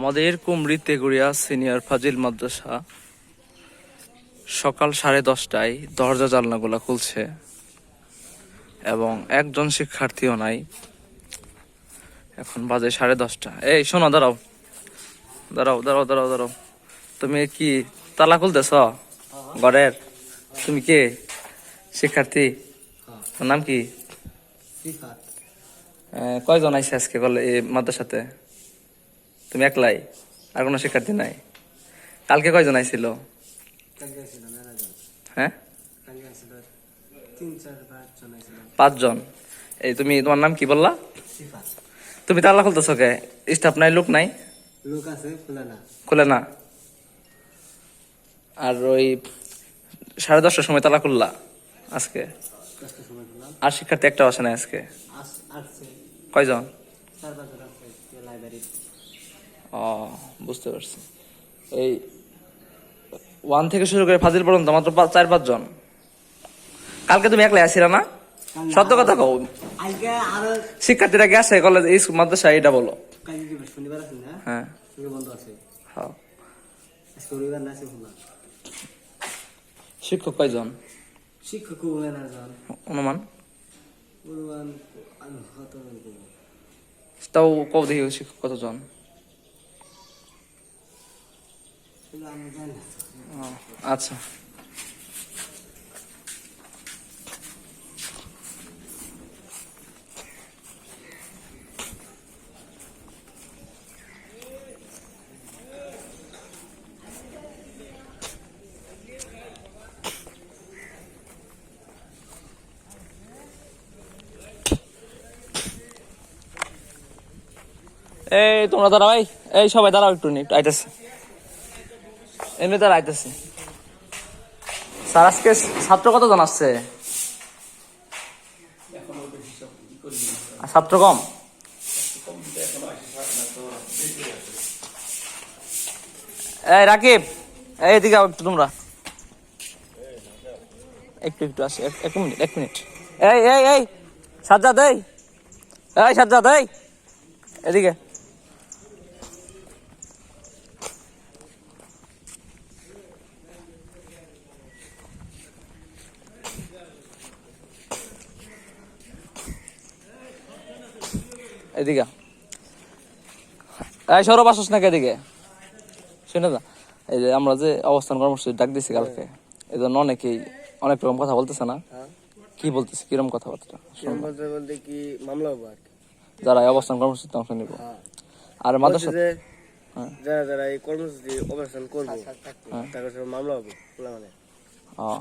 আমাদের কুমড়ি তেগুড়িয়া সিনিয়র ফাজিল মাদ্রাসা সকাল সাড়ে দশটায় দরজা জানলাগুলো খুলছে এবং একজন শিক্ষার্থীও নাই। এখন বাজে সাড়ে দশটা। এই শোনো দাঁড়াও। দাঁড়াও দাঁড়াও দাঁড়াও দাঁড়াও। তুমি কি তালা খুলতেছ? ঘরের? তুমি কে? শিক্ষার্থী? নাম কি? কয়জন আইসে আজকে বলে এই মাদ্রাসাতে? তুমি একলাই আর কোনো শিক্ষার্থী নাই। কালকে কয়জন আইছিল? হ্যাঁ? পাঁচজন। এই তুমি তোমার নাম কি বললা? তুমি তালা খুলতেছো কে? স্টাফ নাই লোক নাই? লোক আছে খুলে না। খুলে না? আর ওই সাড়ে দশটার সময় তালা খুললা আজকে? আর শিক্ষার্থী একটা আসে না আজকে? কয়জন? বুঝতে পারছি। এই ওয়ান থেকে শুরু করে ফাজিল পর্যন্ত মাত্র চার পাঁচজন কালকে তুমি একলাই আসিলা না? সত্য কথা কও। শিক্ষার্থীরা গেছে কলেজ মাদ্রাসা এটা বলো। হ্যাঁ। হ্যাঁ। শিক্ষক কয়জন? শিক্ষক অনুমান। তাও কও দেখি শিক্ষক কতজন সেগুলো আমি জানি না ও, আচ্ছা। এই তোমরা দাঁড়াও এই সবাই দাঁড়াও একটু নি একটু আইতেছে। এমনি তারা আইতেছে স্যার, আজকে ছাত্র কতজন আসছে? আর ছাত্র কম? এই, রাকিব, এই এদিকে একটু তোমরা। একটু একটু আসে এক মিনিট এক মিনিট। এই এই এই, সাজ্জাদ, এই। এই, সাজ্জাদ, এই। এদিকে। এদিকে এই সৌরভ আসস নাকি এদিকে? শুনে যা। এই যে আমরা যে অবস্থান কর্মসূচি ডাক দিছি কালকে এই জন্য অনেকেই অনেক রকম কথা বলতেছে না। কি বলতেছে কীরকম কথাবার্তা? বলতে বলতে কি মামলা হব আর। যারা অবস্থান কর্মসূচিতে অংশ নিব। আর মাদ্রাসা যে হ্যাঁ। যারা যারা এই কর্মসূচি অপারেশন করব হ্যাঁ। তাদের সব মামলা হবে মানে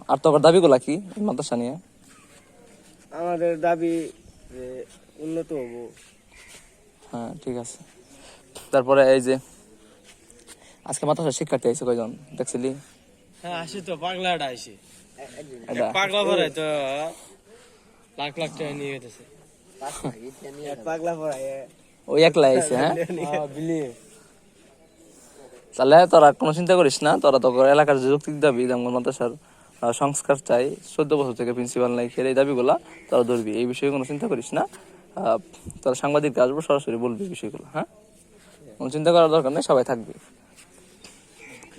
আর তোর দাবিগুলা কি মাদ্রাসা নিয়ে? আমাদের দাবি যে উন্নত হব। হ্যাঁ ঠিক আছে। তারপরে এই যে আজকে মাদ্রাসা শিক্ষার্থী কয়জন? দেখছিলি? হ্যাঁ আসি তো পাগলাটা পাগলা ভরে তো লাখ লাখ টাকা নিয়ে গেছে। পাগলা ওই একলা আইছে হ্যাঁ? বিলি তাহলে তোরা কোনো চিন্তা করিস না তোরা তো এলাকার যে যৌক্তিক দাবি যেমন মাদ্রাসার সংস্কার চাই চোদ্দ বছর থেকে প্রিন্সিপাল নাই খেলে এই দাবিগুলা তোরা ধরবি এই বিষয়ে কোনো চিন্তা করিস না। তোরা সাংবাদিকরা আসব সরাসরি বলবে বিষয়গুলো হ্যাঁ? চিন্তা করার দরকার নেই সবাই থাকবি।